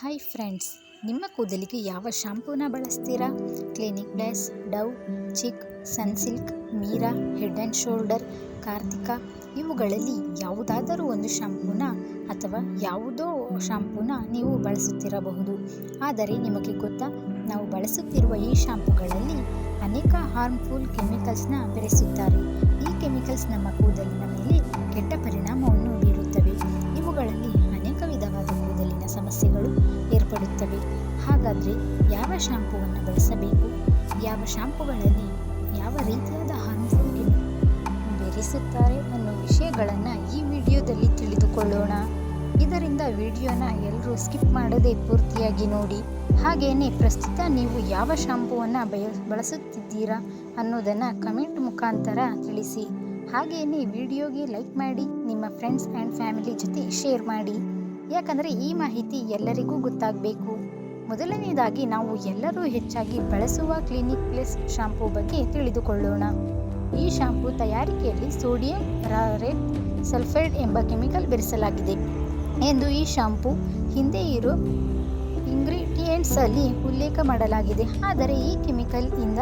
Hi friends ನಿಮ್ಮ ಕೂದಲಿಗೆ ಯಾವ ಶಾಂಪೂನ ಬಳಸ್ತೀರಾ? Clinic Plus Dove Chik Sunsilk Meera Head and Shoulder Karthika ಇವುಗಳಲ್ಲಿ ಯಾವುದಾದರೂ ಒಂದು ಶಾಂಪೂನ ಅಥವಾ ಯಾವುದೋ ಶಾಂಪೂನ ನೀವು ಬಳಸುತ್ತಿರಬಹುದು. ಆದರೆ ನಿಮಗೆ ಗೊತ್ತಾ, ನಾವು ಬಳಸುತ್ತಿರುವ ಈ ಶಾಂಪೂಗಳಲ್ಲಿ ಅನೇಕ ಹಾರ್ಮ್ಫುಲ್ ಕೆಮಿಕಲ್ಸ್ನ ಬೆರೆಸುತ್ತಾರೆ. ಈ ಕೆಮಿಕಲ್ಸ್ ನಮ್ಮ ಕೂದಲಿನ ಮೇಲೆ ಕೆಟ್ಟ ಪರಿಣಾಮವನ್ನು ಸಮಸ್ಯೆಗಳು ಏರ್ಪಡುತ್ತವೆ. ಹಾಗಾದರೆ ಯಾವ ಶಾಂಪೂವನ್ನು ಬಳಸಬೇಕು? ಯಾವ ಶಾಂಪೂಗಳಲ್ಲಿ ಯಾವ ರೀತಿಯಾದ ಕೆಮಿ ಬೆರೆಸುತ್ತಾರೆ ಅನ್ನೋ ವಿಷಯಗಳನ್ನು ಈ ವಿಡಿಯೋದಲ್ಲಿ ತಿಳಿದುಕೊಳ್ಳೋಣ. ಇದರಿಂದ ವಿಡಿಯೋನ ಎಲ್ಲರೂ ಸ್ಕಿಪ್ ಮಾಡದೆ ಪೂರ್ತಿಯಾಗಿ ನೋಡಿ. ಹಾಗೆಯೇ ಪ್ರಸ್ತುತ ನೀವು ಯಾವ ಶಾಂಪೂವನ್ನು ಬಯ, ಬಳಸುತ್ತಿದ್ದೀರಾ ಅನ್ನೋದನ್ನು ಕಮೆಂಟ್ ಮುಖಾಂತರ ತಿಳಿಸಿ. ಹಾಗೆಯೇ ವಿಡಿಯೋಗೆ ಲೈಕ್ ಮಾಡಿ, ನಿಮ್ಮ ಫ್ರೆಂಡ್ಸ್ ಆ್ಯಂಡ್ ಫ್ಯಾಮಿಲಿ ಜೊತೆ ಶೇರ್ ಮಾಡಿ. ಯಾಕಂದರೆ ಈ ಮಾಹಿತಿ ಎಲ್ಲರಿಗೂ ಗೊತ್ತಾಗಬೇಕು. ಮೊದಲನೆಯದಾಗಿ ನಾವು ಎಲ್ಲರೂ ಹೆಚ್ಚಾಗಿ ಬಳಸುವ ಕ್ಲಿನಿಕ್ ಪ್ಲಸ್ ಶಾಂಪೂ ಬಗ್ಗೆ ತಿಳಿದುಕೊಳ್ಳೋಣ. ಈ ಶಾಂಪೂ ತಯಾರಿಕೆಯಲ್ಲಿ ಸೋಡಿಯಂ, ರಾರೆಟ್, ಸಲ್ಫೈಡ್ ಎಂಬ ಕೆಮಿಕಲ್ ಬೆರೆಸಲಾಗಿದೆ ಎಂದು ಈ ಶಾಂಪೂ ಹಿಂದೆ ಇರೋ ಇಂಗ್ರೀಡಿಯೆಂಟ್ಸಲ್ಲಿ ಉಲ್ಲೇಖ ಮಾಡಲಾಗಿದೆ. ಆದರೆ ಈ ಕೆಮಿಕಲ್ ಇಂದ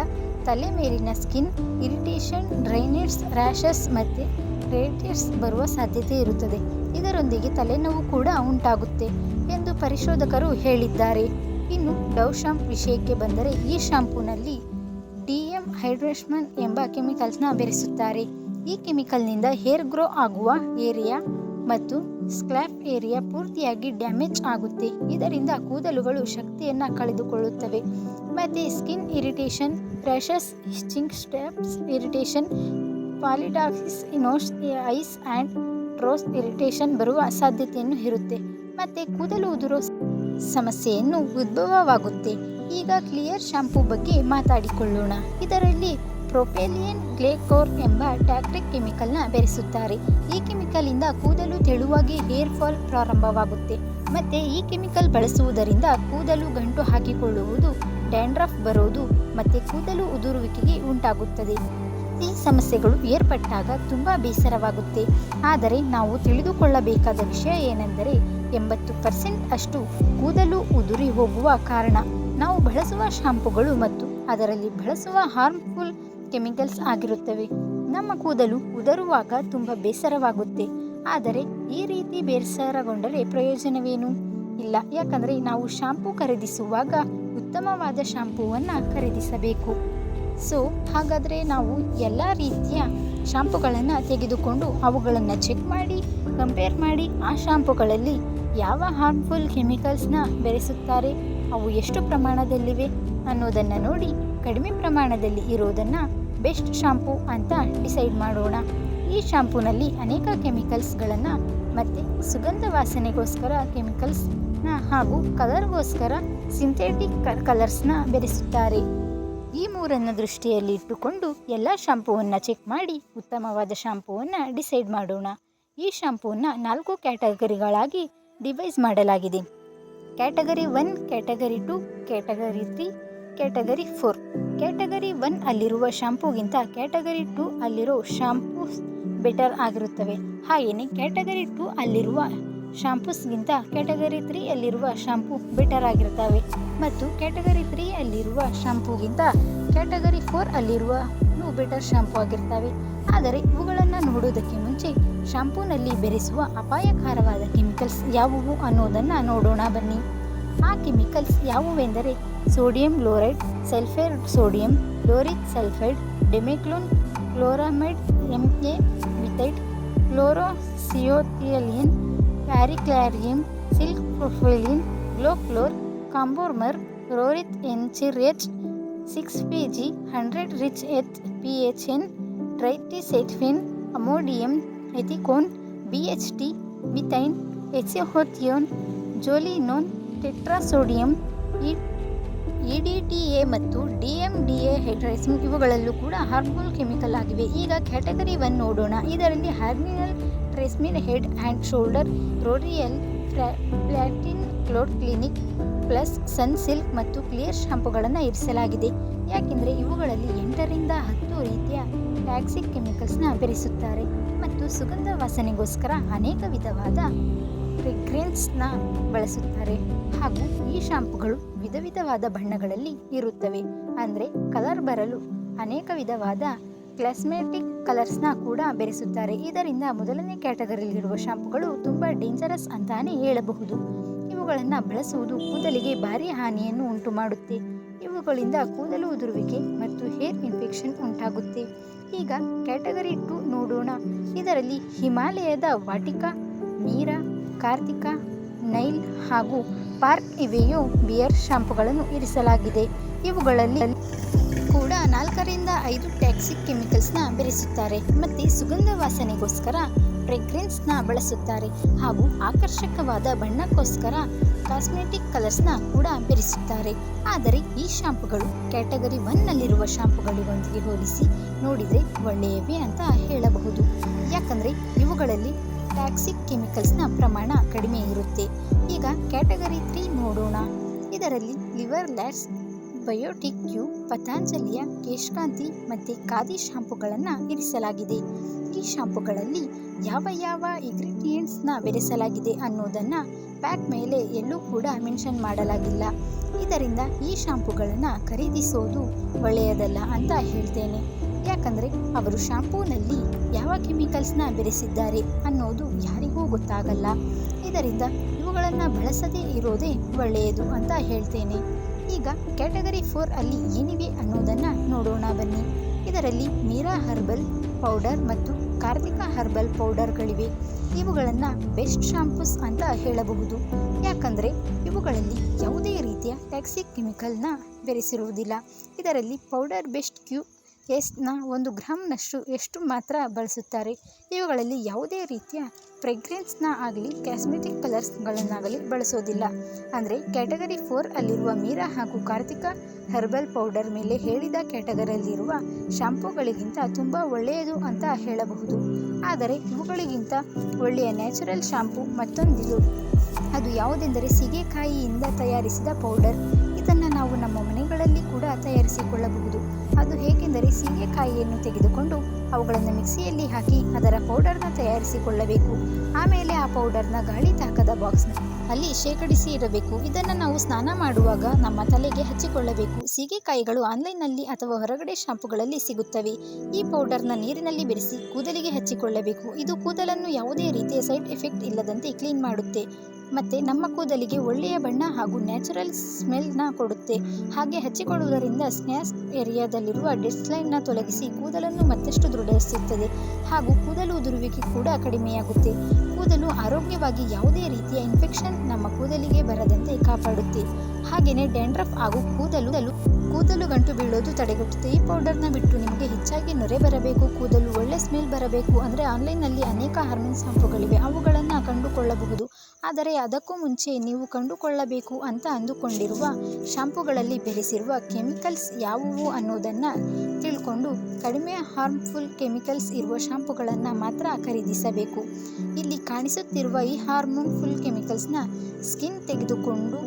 ತಲೆ ಮೇಲಿನ ಸ್ಕಿನ್, ಇರಿಟೇಷನ್ ಡ್ರೈನೇಟ್ಸ್ ರ್ಯಾಷಸ್ ಮತ್ತು ರೇಟಿಯರ್ಸ್ ಬರುವ ಸಾಧ್ಯತೆ ಇರುತ್ತದೆ. ಇದರೊಂದಿಗೆ ತಲೆನೋವು ಕೂಡ ಉಂಟಾಗುತ್ತೆ ಎಂದು ಪರಿಶೋಧಕರು ಹೇಳಿದ್ದಾರೆ. ಇನ್ನು ಡವ್ ಶಾಂಪ್ ವಿಷಯಕ್ಕೆ ಬಂದರೆ ಈ ಶಾಂಪೂನಲ್ಲಿ ಡಿ ಎಂ ಹೈಡ್ರೇಷನ್ ಎಂಬ ಕೆಮಿಕಲ್ಸ್ನ ಬೆರೆಸುತ್ತಾರೆ. ಈ ಕೆಮಿಕಲ್ನಿಂದ ಹೇರ್ ಗ್ರೋ ಆಗುವ ಏರಿಯಾ ಮತ್ತು ಸ್ಕ್ಲ್ಯಾಪ್ ಏರಿಯಾ ಪೂರ್ತಿಯಾಗಿ ಡ್ಯಾಮೇಜ್ ಆಗುತ್ತೆ. ಇದರಿಂದ ಕೂದಲುಗಳು ಶಕ್ತಿಯನ್ನು ಕಳೆದುಕೊಳ್ಳುತ್ತವೆ. ಮತ್ತು ಸ್ಕಿನ್ ಇರಿಟೇಷನ್, ರ್ಯಾಷಸ್ ಇಚ್ಚಿಂಗ್ ಸ್ಟ್ಯಾಪ್ಸ್, ಇರಿಟೇಷನ್ ಪಾಲಿಡಾಕ್ಸಿಸ್ ಇನೋಸ್, ಐಸ್ ಆ್ಯಂಡ್ ಟ್ರೋಸ್ ಇರಿಟೇಷನ್ ಬರುವ ಸಾಧ್ಯತೆಯನ್ನು ಇರುತ್ತೆ ಮತ್ತು ಕೂದಲು ಉದುರೋ ಸಮಸ್ಯೆಯನ್ನು ಉದ್ಭವವಾಗುತ್ತೆ. ಈಗ ಕ್ಲಿಯರ್ ಶಾಂಪೂ ಬಗ್ಗೆ ಮಾತಾಡಿಕೊಳ್ಳೋಣ. ಇದರಲ್ಲಿ ಪ್ರೊಪೆಲಿಯನ್ ಗ್ಲೇಕೋರ್ ಎಂಬ ಟ್ಯಾಕ್ಟಿಕ್ ಕೆಮಿಕಲ್ನ ಬೆರೆಸುತ್ತಾರೆ. ಈ ಕೆಮಿಕಲಿಂದ ಕೂದಲು ತೆಳುವಾಗಿ ಹೇರ್ ಫಾಲ್ ಪ್ರಾರಂಭವಾಗುತ್ತೆ. ಮತ್ತು ಈ ಕೆಮಿಕಲ್ ಬಳಸುವುದರಿಂದ ಕೂದಲು ಗಂಟು ಹಾಕಿಕೊಳ್ಳುವುದು, ಡ್ಯಾಂಡ್ರಫ್ ಬರೋದು, ಮತ್ತು ಕೂದಲು ಉದುರುವಿಕೆಗೆ ಉಂಟಾಗುತ್ತದೆ. ಈ ಸಮಸ್ಯೆಗಳು ಏರ್ಪಟ್ಟಾಗ ತುಂಬ ಬೇಸರವಾಗುತ್ತೆ. ಆದರೆ ನಾವು ತಿಳಿದುಕೊಳ್ಳಬೇಕಾದ ವಿಷಯ ಏನೆಂದರೆ ಎಂಬತ್ತು ಪರ್ಸೆಂಟ್ ಅಷ್ಟು ಕೂದಲು ಉದುರಿ ಹೋಗುವ ಕಾರಣ. ನಾವು ಬಳಸುವ ಶಾಂಪುಗಳು ಮತ್ತು ಅದರಲ್ಲಿ ಬಳಸುವ ಹಾರ್ಮ್ಫುಲ್ ಕೆಮಿಕಲ್ಸ್ ಆಗಿರುತ್ತವೆ. ನಮ್ಮ ಕೂದಲು ಉದರುವಾಗ ತುಂಬ ಬೇಸರವಾಗುತ್ತೆ. ಆದರೆ ಈ ರೀತಿ ಬೇಸರಗೊಂಡರೆ ಪ್ರಯೋಜನವೇನು? ಇಲ್ಲ, ಯಾಕಂದರೆ ನಾವು ಶಾಂಪೂ ಖರೀದಿಸುವಾಗ ಉತ್ತಮವಾದ ಶಾಂಪೂವನ್ನು ಖರೀದಿಸಬೇಕು. ಸೊ ಹಾಗಾದರೆ ನಾವು ಎಲ್ಲ ರೀತಿಯ ಶಾಂಪುಗಳನ್ನು ತೆಗೆದುಕೊಂಡು ಅವುಗಳನ್ನು ಚೆಕ್ ಮಾಡಿ ಕಂಪೇರ್ ಮಾಡಿ ಆ ಶಾಂಪುಗಳಲ್ಲಿ ಯಾವ ಹಾರ್ಮ್ಫುಲ್ ಕೆಮಿಕಲ್ಸ್ನ ಬೆರೆಸುತ್ತಾರೆ, ಅವು ಎಷ್ಟು ಪ್ರಮಾಣದಲ್ಲಿವೆ ಅನ್ನೋದನ್ನು ನೋಡಿ ಕಡಿಮೆ ಪ್ರಮಾಣದಲ್ಲಿ ಇರೋದನ್ನು ಬೆಸ್ಟ್ ಶಾಂಪೂ ಅಂತ ಡಿಸೈಡ್ ಮಾಡೋಣ. ಈ ಶಾಂಪೂನಲ್ಲಿ ಅನೇಕ ಕೆಮಿಕಲ್ಸ್ಗಳನ್ನು ಮತ್ತು ಸುಗಂಧ ವಾಸನೆಗೋಸ್ಕರ ಕೆಮಿಕಲ್ಸ್ನ ಹಾಗೂ ಕಲರ್ಗೋಸ್ಕರ ಸಿಂಥೆಟಿಕ್ ಕಲರ್ಸ್ನ ಬೆರೆಸುತ್ತಾರೆ. ಈ ಮೂರನ್ನು ದೃಷ್ಟಿಯಲ್ಲಿ ಇಟ್ಟುಕೊಂಡು ಎಲ್ಲ ಶಾಂಪೂವನ್ನು ಚೆಕ್ ಮಾಡಿ ಉತ್ತಮವಾದ ಶಾಂಪೂವನ್ನು ಡಿಸೈಡ್ ಮಾಡೋಣ. ಈ ಶಾಂಪೂವನ್ನು ನಾಲ್ಕು ಕ್ಯಾಟಗರಿಗಳಾಗಿ ಡಿವೈಸ್ ಮಾಡಲಾಗಿದೆ. Category one category two category three category four category one ಅಲ್ಲಿರುವ ಶಾಂಪೂಗಿಂತ ಕ್ಯಾಟಗರಿ ಟು ಅಲ್ಲಿರೋ ಶಾಂಪೂ ಬೆಟರ್ ಆಗಿರುತ್ತವೆ. ಹಾಗೆಯೇ ಕ್ಯಾಟಗರಿ ಟು ಅಲ್ಲಿರುವ ಶಾಂಪೂಸ್ಗಿಂತ ಕ್ಯಾಟಗರಿ ತ್ರೀಯಲ್ಲಿರುವ ಶಾಂಪೂ ಬೆಟರ್ ಆಗಿರ್ತವೆ ಮತ್ತು ಕ್ಯಾಟಗರಿ ತ್ರೀ ಅಲ್ಲಿರುವ ಶಾಂಪೂಗಿಂತ ಕ್ಯಾಟಗರಿ ಫೋರ್ ಅಲ್ಲಿರುವ ಬೆಟರ್ ಶಾಂಪೂ ಆಗಿರ್ತವೆ ಆದರೆ ಇವುಗಳನ್ನು ನೋಡೋದಕ್ಕೆ ಮುಂಚೆ ಶಾಂಪೂನಲ್ಲಿ ಬೆರೆಸುವ ಅಪಾಯಕಾರವಾದ ಕೆಮಿಕಲ್ಸ್ ಯಾವುವು ಅನ್ನೋದನ್ನು ನೋಡೋಣ ಬನ್ನಿ. ಆ ಕೆಮಿಕಲ್ಸ್ ಯಾವುವೆಂದರೆ sodium chloride sulphur sodium chloric sulphide ಡೆಮೆಕ್ಲೋನ್ ಕ್ಲೋರಾಮೈಡ್ ಎಂ ಎ ಮಿಥೈಡ್ ಕ್ಲೋರೋಸಿಯೋಥಿಯಲಿನ್ ಪ್ಯಾರಿಕ್ಲಾರಿಯಂ ಸಿಲ್ಕ್ ಪ್ರೊಫೈಲಿನ್, ಗ್ಲೋಕ್ಲೋರ್, ಕಾಂಬೋರ್ಮರ್ ರೋರಿತ್ ಎನ್ ಎನ್ಚಿರಿಯಚ್ ಸಿಕ್ಸ್ ಪಿ ಜಿ, ಹಂಡ್ರೆಡ್ ರಿಚ್ ಎಚ್ ಪಿ ಎಚ್ ಎನ್, ಟ್ರೈಟಿಸೆಟ್ಫಿನ್, ಅಮೋಡಿಯಂ, ಎಥಿಕೋನ್, ಬಿ ಎಚ್ ಟಿ, ಮಿಥೈನ್, ಎಕ್ಸಿಹೋಥಿಯೋನ್, ಜೋಲಿನೋನ್, tetrasodium, E E D T A ಮತ್ತು ಡಿ ಎಂ ಡಿ ಎ ಹೈಡ್ರೈಸಿನ್ ಇವುಗಳಲ್ಲೂ ಕೂಡ ಹಾರ್ಮ್ಫುಲ್ ಕೆಮಿಕಲ್ ಆಗಿವೆ. ಈಗ ಕ್ಯಾಟಗರಿ ಒನ್ ನೋಡೋಣ. ಇದರಲ್ಲಿ ಹಾರ್ಮಿನಲ್ ಟ್ರೆಸ್ಮಿನ್ Head and shoulder L'Oreal Platina ಕ್ಲೋಡ್ ಕ್ಲಿನಿಕ್ ಪ್ಲಸ್ ಸನ್ ಸಿಲ್ಕ್ ಮತ್ತು ಕ್ಲಿಯರ್ ಶಾಂಪುಗಳನ್ನು ಇರಿಸಲಾಗಿದೆ. ಯಾಕೆಂದರೆ ಇವುಗಳಲ್ಲಿ ಎಂಟರಿಂದ ಹತ್ತು ರೀತಿಯ ಟ್ಯಾಕ್ಸಿಕ್ ಕೆಮಿಕಲ್ಸ್ನ ಬೆರೆಸುತ್ತಾರೆ ಮತ್ತು ಸುಗಂಧ ವಾಸನೆಗೋಸ್ಕರ ಅನೇಕ ವಿಧವಾದ ಫ್ರಿಗ್ರೆನ್ಸ್ನ ಬಳಸುತ್ತಾರೆ. ಹಾಗೂ ಈ ಶಾಂಪುಗಳು ವಿಧ ವಿಧವಾದ ಬಣ್ಣಗಳಲ್ಲಿ ಇರುತ್ತವೆ. ಅಂದರೆ ಕಲರ್ ಬರಲು ಅನೇಕ ವಿಧವಾದ ಕ್ಲಾಸ್ಮೆಟಿಕ್ ಕಲರ್ಸ್ನ ಕೂಡ ಬೆರೆಸುತ್ತಾರೆ. ಇದರಿಂದ ಮೊದಲನೇ ಕ್ಯಾಟಗರಿಯಲ್ಲಿರುವ ಶಾಂಪುಗಳು ತುಂಬ ಡೇಂಜರಸ್ ಅಂತಾನೆ ಹೇಳಬಹುದು. ಇವುಗಳನ್ನು ಬಳಸುವುದು ಕೂದಲಿಗೆ ಭಾರಿ ಹಾನಿಯನ್ನು ಉಂಟು ಮಾಡುತ್ತೆ ಇವುಗಳಿಂದ ಕೂದಲು ಉದುರುವಿಕೆ ಮತ್ತು ಹೇರ್ ಇನ್ಫೆಕ್ಷನ್ ಉಂಟಾಗುತ್ತೆ. ಈಗ ಕ್ಯಾಟಗರಿ ಟು ನೋಡೋಣ. ಇದರಲ್ಲಿ ಹಿಮಾಲಯದ ವಾಟಿಕಾ, ಮೀರಾ, ಕಾರ್ತಿಕ, ನೈಲ್ ಹಾಗೂ ಪಾರ್ಕ್ ಇವೆಯೋ ಬಿಯರ್ ಶಾಂಪುಗಳನ್ನು ಇರಿಸಲಾಗಿದೆ. ಇವುಗಳಲ್ಲಿ ಕೂಡ ನಾಲ್ಕರಿಂದ ಐದು ಟ್ಯಾಕ್ಸಿಕ್ ಕೆಮಿಕಲ್ಸ್ನ ಬೆರೆಸುತ್ತಾರೆ. ಮತ್ತು ಸುಗಂಧ ವಾಸನೆಗೋಸ್ಕರ ಫ್ರೆಗ್ರೆನ್ಸ್ನ ಬಳಸುತ್ತಾರೆ. ಹಾಗೂ ಆಕರ್ಷಕವಾದ ಬಣ್ಣಕ್ಕೋಸ್ಕರ ಕಾಸ್ಮೆಟಿಕ್ ಕಲರ್ಸ್ನ ಕೂಡ ಬೆರೆಸುತ್ತಾರೆ. ಆದರೆ ಈ ಶಾಂಪುಗಳು ಕ್ಯಾಟಗರಿ ಒನ್ನಲ್ಲಿರುವ ಶಾಂಪುಗಳಿಗೊಂದಿಗೆ ಹೋಲಿಸಿ ನೋಡಿದರೆ ಒಳ್ಳೆಯವೇ ಅಂತ ಹೇಳಬಹುದು. ಯಾಕಂದರೆ ಇವುಗಳಲ್ಲಿ ಟ್ಯಾಕ್ಸಿಕ್ ಕೆಮಿಕಲ್ಸ್ನ ಪ್ರಮಾಣ ಕಡಿಮೆ ಇರುತ್ತೆ. ಈಗ ಕ್ಯಾಟಗರಿ ತ್ರೀ ನೋಡೋಣ. ಇದರಲ್ಲಿ ಲಿವರ್ ಲ್ಯಾಟ್ಸ್ ಬಯೋಟಿಕ್ ಕ್ಯೂ ಪತಾಂಜಲಿಯ ಕೇಶಕಾಂತಿ ಮತ್ತು ಖಾದಿ ಶಾಂಪುಗಳನ್ನು ಇರಿಸಲಾಗಿದೆ. ಈ ಶಾಂಪುಗಳಲ್ಲಿ ಯಾವ ಯಾವ ಇಂಗ್ರೀಡಿಯೆಂಟ್ಸ್ನ ಬೆರೆಸಲಾಗಿದೆ ಅನ್ನೋದನ್ನು ಪ್ಯಾಕ್ ಮೇಲೆ ಎಲ್ಲೂ ಕೂಡ ಮೆನ್ಷನ್ ಮಾಡಲಾಗಿಲ್ಲ. ಇದರಿಂದ ಈ ಶಾಂಪುಗಳನ್ನು ಖರೀದಿಸೋದು ಒಳ್ಳೆಯದಲ್ಲ ಅಂತ ಹೇಳ್ತೇನೆ. ಯಾಕಂದರೆ ಅವರು ಶಾಂಪೂನಲ್ಲಿ ಯಾವ ಕೆಮಿಕಲ್ಸ್ನ ಬೆರೆಸಿದ್ದಾರೆ ಅನ್ನೋದು ಯಾರಿಗೂ ಗೊತ್ತಾಗಲ್ಲ. ಇದರಿಂದ ಇವುಗಳನ್ನು ಬಳಸದೇ ಇರೋದೇ ಒಳ್ಳೆಯದು ಅಂತ ಹೇಳ್ತೇನೆ. ಈಗ ಕ್ಯಾಟಗರಿ ಫೋರ್ ಅಲ್ಲಿ ಏನಿವೆ ಅನ್ನೋದನ್ನು ನೋಡೋಣ ಬನ್ನಿ. ಇದರಲ್ಲಿ ಮೀರಾ ಹರ್ಬಲ್ ಪೌಡರ್ ಮತ್ತು ಕಾರ್ತಿಕ ಹರ್ಬಲ್ ಪೌಡರ್ಗಳಿವೆ. ಇವುಗಳನ್ನು ಬೆಸ್ಟ್ ಶಾಂಪೂಸ್ ಅಂತ ಹೇಳಬಹುದು. ಯಾಕಂದರೆ ಇವುಗಳಲ್ಲಿ ಯಾವುದೇ ರೀತಿಯ ಟ್ಯಾಕ್ಸಿಕ್ ಕೆಮಿಕಲ್ನ ಬೆರೆಸಿರುವುದಿಲ್ಲ. ಇದರಲ್ಲಿ ಪೌಡರ್ ಬೆಸ್ಟ್ ಕ್ಯೂ ಎಸ್ನ ಒಂದು ಗ್ರಾಮ್ನಷ್ಟು ಎಷ್ಟು ಮಾತ್ರ ಬಳಸುತ್ತಾರೆ. ಇವುಗಳಲ್ಲಿ ಯಾವುದೇ ರೀತಿಯ ಫ್ರೆಗ್ರೆನ್ಸ್ನ ಆಗಲಿ ಕ್ಯಾಸ್ಮೆಟಿಕ್ ಕಲರ್ಸ್ಗಳನ್ನಾಗಲಿ ಬಳಸೋದಿಲ್ಲ. ಅಂದರೆ, ಕ್ಯಾಟಗರಿ ಫೋರ್ ಅಲ್ಲಿರುವ ಮೀರಾ ಹಾಗೂ ಕಾರ್ತಿಕ ಹರ್ಬಲ್ ಪೌಡರ್ ಮೇಲೆ ಹೇಳಿದ ಕ್ಯಾಟಗರಿಯಲ್ಲಿರುವ ಶಾಂಪೂಗಳಿಗಿಂತ ತುಂಬ ಒಳ್ಳೆಯದು ಅಂತ ಹೇಳಬಹುದು. ಆದರೆ, ಇವುಗಳಿಗಿಂತ ಒಳ್ಳೆಯ ನ್ಯಾಚುರಲ್ ಶಾಂಪೂ ಮತ್ತೊಂದಿದು. ಅದು ಯಾವುದೆಂದರೆ, ಸೀಗೆಕಾಯಿಯಿಂದ ತಯಾರಿಸಿದ ಪೌಡರ್. ಇದನ್ನು ನಾವು ನಮ್ಮ ಮನೆಗಳಲ್ಲಿ ಕೂಡ ತಯಾರಿಸಿಕೊಳ್ಳಬಹುದು. ಅದು ಹೇಗೆಂದರೆ ಸೀಗೆಕಾಯಿಯನ್ನು ತೆಗೆದುಕೊಂಡು ಅವುಗಳನ್ನು ಮಿಕ್ಸಿಯಲ್ಲಿ ಹಾಕಿ ಅದರ ಪೌಡರ್ನ ತಯಾರಿಸಿಕೊಳ್ಳಬೇಕು. ಆಮೇಲೆ ಆ ಪೌಡರ್ನ ಗಾಳಿ ತಾಕದ ಬಾಕ್ಸ್ನ ಅಲ್ಲಿ ಶೇಖರಿಸಿ ಇರಬೇಕು ಇದನ್ನು ನಾವು ಸ್ನಾನ ಮಾಡುವಾಗ ನಮ್ಮ ತಲೆಗೆ ಹಚ್ಚಿಕೊಳ್ಳಬೇಕು. ಸೀಗೆಕಾಯಿಗಳು ಆನ್ಲೈನ್ನಲ್ಲಿ ಅಥವಾ ಹೊರಗಡೆ ಶಾಂಪುಗಳಲ್ಲಿ ಸಿಗುತ್ತವೆ. ಈ ಪೌಡರ್ನ ನೀರಿನಲ್ಲಿ ಬೆರೆಸಿ ಕೂದಲಿಗೆ ಹಚ್ಚಿಕೊಳ್ಳಬೇಕು. ಇದು ಕೂದಲನ್ನು ಯಾವುದೇ ರೀತಿಯ ಸೈಡ್ ಎಫೆಕ್ಟ್ ಇಲ್ಲದಂತೆ ಕ್ಲೀನ್ ಮಾಡುತ್ತೆ. ಮತ್ತು ನಮ್ಮ ಕೂದಲಿಗೆ ಒಳ್ಳೆಯ ಬಣ್ಣ ಹಾಗೂ ನ್ಯಾಚುರಲ್ ಸ್ಮೆಲ್ನ ಕೊಡುತ್ತೆ. ಹಾಗೆ ಹಚ್ಚಿಕೊಳ್ಳುವುದರಿಂದ ಸ್ನ್ಯಾಸ್ ಏರಿಯಾದಲ್ಲಿರುವ ಡೆಸ್ಲೈನ್ನ ತೊಲಗಿಸಿ ಕೂದಲನ್ನು ಮತ್ತಷ್ಟು ದೃಢಿಸುತ್ತದೆ ಹಾಗೂ ಕೂದಲು ಉದುರುವಿಕೆ ಕೂಡ ಕಡಿಮೆಯಾಗುತ್ತೆ. ಕೂದಲು ಆರೋಗ್ಯವಾಗಿ ಯಾವುದೇ ರೀತಿಯ ಇನ್ಫೆಕ್ಷನ್ ನಮ್ಮ ಕೂದಲಿಗೆ ಬರದಂತೆ ಕಾಪಾಡುತ್ತೆ. ಹಾಗೆಯೇ ಡ್ಯಾಂಡ್ರಫ್ ಹಾಗೂ ಕೂದಲು ಕೂದಲು ಗಂಟು ಬೀಳೋದು ತಡೆಗಟ್ಟುತ್ತೆ. ಈ ಪೌಡರ್ನ ಬಿಟ್ಟು ನಿಮಗೆ ಹೆಚ್ಚಾಗಿ ನೊರೆ ಬರಬೇಕು, ಕೂದಲು ಒಳ್ಳೆ ಸ್ಮೆಲ್ ಬರಬೇಕು ಅಂದರೆ ಆನ್ಲೈನ್ನಲ್ಲಿ ಅನೇಕ ಹಾರ್ಮೋನ್ ಶಾಂಪುಗಳಿವೆ ಅವುಗಳನ್ನು ಕಂಡುಕೊಳ್ಳಬಹುದು. ಆದರೆ ಅದಕ್ಕೂ ಮುಂಚೆ ನೀವು ಕಂಡುಕೊಳ್ಳಬೇಕು ಅಂತ ಅಂದುಕೊಂಡಿರುವ ಶಾಂಪುಗಳಲ್ಲಿ ಬೆರೆಸಿರುವ ಕೆಮಿಕಲ್ಸ್ ಯಾವುವು ಅನ್ನೋದನ್ನು ತಿಳ್ಕೊಂಡು ಕಡಿಮೆ ಹಾರ್ಮ್ಫುಲ್ ಕೆಮಿಕಲ್ಸ್ ಇರುವ ಶಾಂಪುಗಳನ್ನು ಮಾತ್ರ ಖರೀದಿಸಬೇಕು. ಇಲ್ಲಿ ಕಾಣಿಸುತ್ತಿರುವ ಈ ಹಾರ್ಮೋನ್ಫುಲ್ ಕೆಮಿಕಲ್ಸ್ನ ಸ್ಕಿನ್ ತೆಗೆದುಕೊಂಡು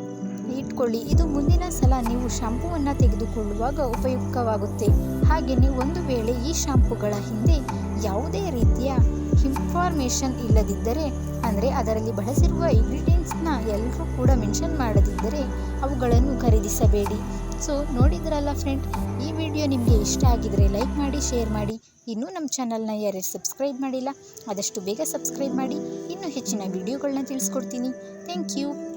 ಇಟ್ಕೊಳ್ಳಿ. ಇದು ಮುಂದಿನ ಸಲ ನೀವು ಶಾಂಪೂವನ್ನು ತೆಗೆದುಕೊಳ್ಳುವಾಗ ಉಪಯುಕ್ತವಾಗುತ್ತೆ. ಹಾಗೆಯೇ ಒಂದು ವೇಳೆ ಈ ಶಾಂಪುಗಳ ಹಿಂದೆ ಯಾವುದೇ ರೀತಿಯ ಇನ್ಫಾರ್ಮೇಷನ್ ಇಲ್ಲದಿದ್ದರೆ, ಅಂದರೆ ಅದರಲ್ಲಿ ಬಳಸಿರುವ ಇಂಗ್ರೀಡಿಯೆಂಟ್ಸ್ನ ಎಲ್ಲರೂ ಕೂಡ ಮೆನ್ಷನ್ ಮಾಡದಿದ್ದರೆ ಅವುಗಳನ್ನು ಖರೀದಿಸಬೇಡಿ. ಸೊ, ನೋಡಿದ್ರಲ್ಲ ಫ್ರೆಂಡ್, ಈ ವಿಡಿಯೋ ನಿಮಗೆ ಇಷ್ಟ ಆಗಿದರೆ ಲೈಕ್ ಮಾಡಿ, ಶೇರ್ ಮಾಡಿ. ಇನ್ನೂ ನಮ್ಮ ಚಾನಲ್ನ ಯಾರ್ಯಾರು ಸಬ್ಸ್ಕ್ರೈಬ್ ಮಾಡಿಲ್ಲ, ಆದಷ್ಟು ಬೇಗ ಸಬ್ಸ್ಕ್ರೈಬ್ ಮಾಡಿ. ಇನ್ನೂ ಹೆಚ್ಚಿನ ವಿಡಿಯೋಗಳನ್ನ ತಿಳಿಸ್ಕೊಡ್ತೀನಿ. Thank you.